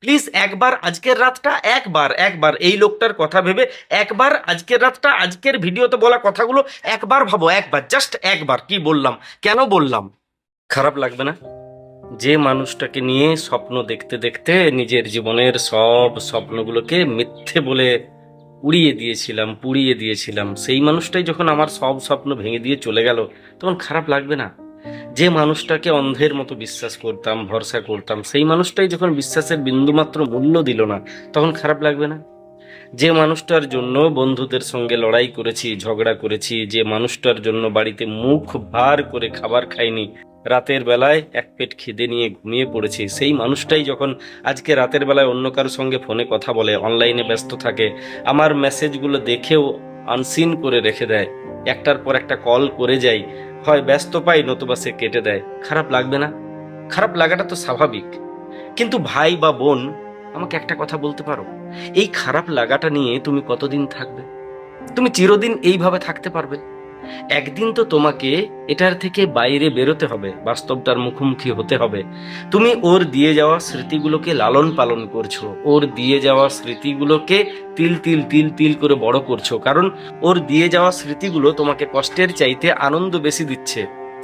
Please একবার আজকের রাতটা, একবার একবার, এই লোকটার কথা ভেবে একবার আজকের রাতটা, আজকের ভিডিওতে বলা কথাগুলো একবার ভাবো, একবার জাস্ট একবার, কি বললাম, কেন বললাম? খারাপ লাগবে না? যে মানুষটাকে নিয়ে স্বপ্ন দেখতে দেখতে নিজের জীবনের সব স্বপ্নগুলোকে মিথ্যে বলে উড়িয়ে দিয়েছিলাম, পুড়িয়ে দিয়েছিলাম, সেই মানুষটাই যখন আমার সব স্বপ্ন ভেঙে দিয়ে চলে গেল, তখন খারাপ লাগবে না? যে মানুষটাকে অন্ধের মতো বিশ্বাস করতাম, ভরসা করতাম, সেই মানুষটাই যখন বিশ্বাসের বিন্দুমাত্র মূল্য দিল না, তখন খারাপ লাগবে না? যে মানুষটার জন্য বন্ধুদের সঙ্গে লড়াই করেছি, ঝগড়া করেছি, যে মানুষটার জন্য বাড়িতে মুখ ভার করে খাবার খাইনি, রাতের বেলায় এক পেট খিদে নিয়ে ঘুমিয়ে পড়েছি, সেই মানুষটাই যখন আজকে রাতের বেলায় অন্য কারোর সঙ্গে ফোনে কথা বলে, অনলাইনে ব্যস্ত থাকে, আমার মেসেজগুলো দেখেও আনসিন করে রেখে দেয়, একটার পর একটা কল করে যাই হয় ব্যস্ত পাই নতুবা সে কেটে দেয়। খারাপ লাগবে না। খারাপ লাগাটা তো স্বাভাবিক। কিন্তু ভাই বা বোন, আমাকে একটা কথা বলতে পারো? এই খারাপ লাগাটা নিয়ে তুমি কতদিন থাকবে? তুমি চিরদিন এইভাবে থাকতে পারবে? একদিন তো তোমাকে এটার থেকে বাইরে বেরোতে হবে, বাস্তবটার মুখোমুখি হতে হবে। তুমি ওর দিয়ে যাওয়া স্মৃতিগুলোকে লালন পালন করছ, ওর দিয়ে যাওয়া স্মৃতিগুলোকে তিল তিল তিল তিল করে বড় করছ, কারণ ওর দিয়ে যাওয়া স্মৃতিগুলো তোমাকে কষ্টের চাইতে আনন্দ বেশি দিচ্ছে।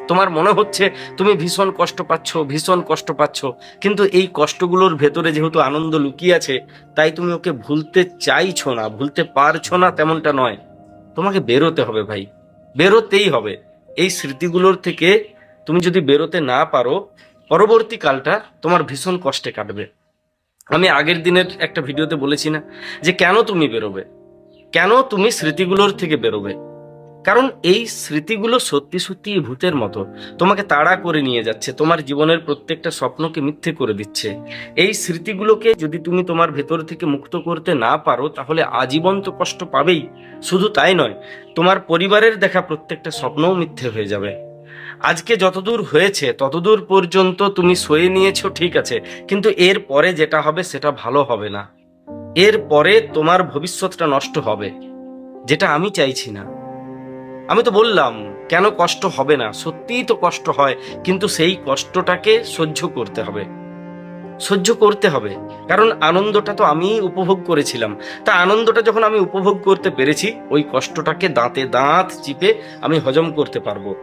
তোমার মনে হচ্ছে তুমি ভীষণ কষ্ট পাচ্ছ, ভীষণ কষ্ট পাচ্ছ, কিন্তু এই কষ্টগুলোর ভেতরে যেহেতু আনন্দ লুকিয়ে আছে, তাই তুমি ওকে ভুলতে চাইছো না, ভুলতে পারছ না তেমনটা নয়। তোমাকে বেরোতে হবে ভাই। বেরোতেই হবে। এই স্মৃতিগুলোর থেকে তুমি যদি বেরোতে না পারো পরবর্তীকালটা তোমার ভীষণ কষ্টে কাটবে। আমি আগের দিনের একটা ভিডিওতে বলেছি না যে কেন তুমি বেরোবে? কেন তুমি স্মৃতিগুলোর থেকে বেরোবে? কারণ এই স্মৃতিগুলো সত্যি সত্যি ভূতের মতো। তোমাকে তাড়া করে নিয়ে যাচ্ছে, তোমার জীবনের প্রত্যেকটা স্বপ্নকে মিথ্যে করে দিচ্ছে। এই স্মৃতিগুলোকে যদি তুমি তোমার ভেতর থেকে মুক্ত করতে না পারো, তাহলে আজীবন তো কষ্ট পাবেই। শুধু তাই নয়, তোমার পরিবারের দেখা প্রত্যেকটা স্বপ্নও মিথ্যে হয়ে যাবে। আজকে যতদূর হয়েছে, ততদূর পর্যন্ত তুমি সয়ে নিয়েছো, ঠিক আছে। কিন্তু এর পরে যেটা হবে, সেটা ভালো হবে না। এর পরে তোমার ভবিষ্যৎটা নষ্ট হবে, যেটা আমি চাইছি না। আমি তো বললাম, কেন কষ্ট হবে না? সত্যিই তো কষ্ট হয়, কিন্তু সেই কষ্টটাকে সহ্য করতে হবে। সহ্য করতে হবে। কারণ আনন্দটা তো আমি উপভোগ করেছিলাম। তা আনন্দটা যখন আমি উপভোগ করতে পেরেছি, ওই কষ্টটাকে দাঁতে দাঁত চিপে আমি হজম করতে পারব।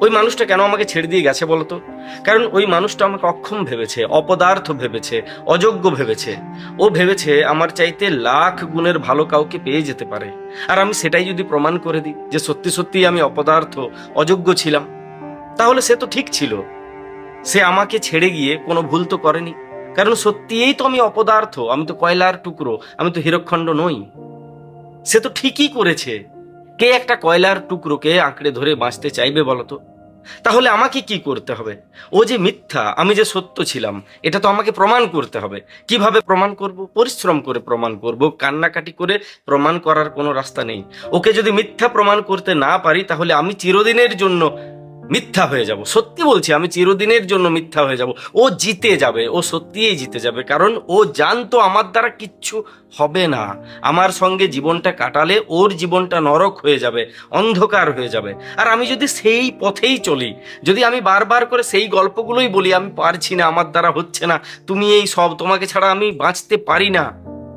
ওই মানুষটা কেন আমাকে ছেড়ে দিয়ে গেছে বলতো কারণ ওই মানুষটা আমাকে অক্ষম ভেবেছে, অপদার্থ ভেবেছে, অযোগ্য ভেবেছে। ও ভেবেছে আমার চাইতে লাখ গুণের ভালো কাউকে পেয়ে যেতে পারে। আর আমি সেটাই যদি প্রমাণ করে দিই যে সত্যি সত্যি আমি অপদার্থ, অযোগ্য ছিলাম, তাহলে সে তো ঠিক ছিল। সে আমাকে ছেড়ে গিয়ে কোনো ভুল তো করেনি। কারণ সত্যিই তো আমি অপদার্থ, আমি তো কয়লার টুকরো, আমি তো হীরকখণ্ড নই। সে তো ঠিকই করেছে। কে একটা কয়লার টুকরোকে আঁকড়ে ধরে বাঁচতে চাইবে বলতো? তাহলে আমাকে কি করতে হবে? ও যে মিথ্যা, আমি যে সত্য ছিলাম, এটা তো আমাকে প্রমাণ করতে হবে। কীভাবে প্রমাণ করব? পরিশ্রম করে প্রমাণ করব। কান্নাকাটি করে প্রমাণ করার কোনো রাস্তা নেই। ওকে যদি মিথ্যা প্রমাণ করতে না পারি, তাহলে আমি চিরদিনের জন্য মিথ্যা হয়ে যাব। সত্যি বলছি, আমি চিরদিনের জন্য মিথ্যা হয়ে যাব। ও জিতে যাবে, ও সত্যিই জিতে যাবে, কারণ ও জানতো আমার দ্বারা কিচ্ছু হবে না। আমার সঙ্গে জীবনটা কাটালে ওর জীবনটা নরক হয়ে যাবে, অন্ধকার হয়ে যাবে। আর আমি যদি সেই পথেই চলি, যদি আমি বারবার করে সেই গল্পগুলোই বলি, আমি পারছি না, আমার দ্বারা হচ্ছে না, তুমি এই সব তোমাকে ছাড়া আমি বাঁচতে পারি না।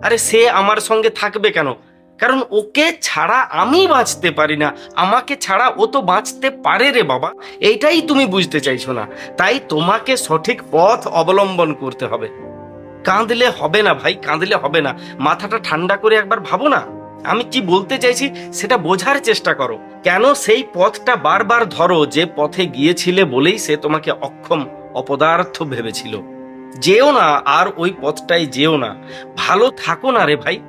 আরে সে আমার সঙ্গে থাকবে কেন? কারণ ওকে ছাড়া আমি বাঁচতে পারি না। আমাকে ছাড়া ও তো বাঁচতে পারে রে বাবা। এইটাই তুমি বুঝতে চাইছো না। তাই তোমাকে সঠিক পথ অবলম্বন করতে হবে। কাঁদলে হবে না ভাই, কাঁদলে হবে না। মাথাটা ঠান্ডা করে একবার ভাবো না। আমি কি বলতে চাইছি সেটা বোঝার চেষ্টা করো। কেন সেই পথটা বারবার ধরো, যে পথে গিয়েছিলে বলেই সে তোমাকে অক্ষম অপদার্থ ভেবেছিল। যেও না, আর ওই পথটাই যেও না। ভালো থাকো না রে ভাই।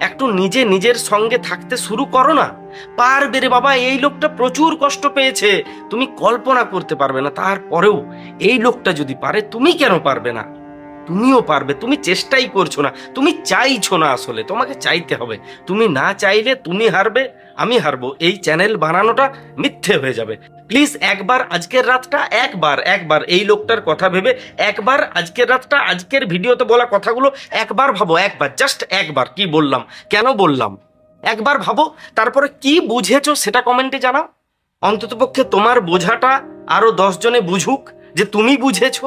একটু নিজে নিজের সঙ্গে থাকতে শুরু করো না। পারবে রে বাবা, এই লোকটা প্রচুর কষ্ট পেয়েছে। তুমি কল্পনা করতে পারবে না, তারপরেও এই লোকটা যদি পারে, তুমি কেন পারবে না? তুমিও পারবে, তুমি চেষ্টাই করছ না, তুমি চাইছো না আসলে, তোমাকে চাইতে হবে। তুমি না চাইলে তুমি হারবে, আমি হারবো। এই চ্যানেল বানানোটা মিথ্যে হয়ে যাবে। প্লিজ একবার আজকের রাতটা, একবার একবার, এই লোকটার কথা ভেবে একবার আজকের রাতটা, আজকের ভিডিওতে বলা কথাগুলো একবার ভাবো, একবার জাস্ট একবার, কি বললাম, কেন বললাম? একবার ভাবো, তারপরে কি বুঝেছ সেটা কমেন্টে জানাও। অন্ততপক্ষে তোমার বোঝাটা আরও দশ জনে বুঝুক যে তুমি বুঝেছ।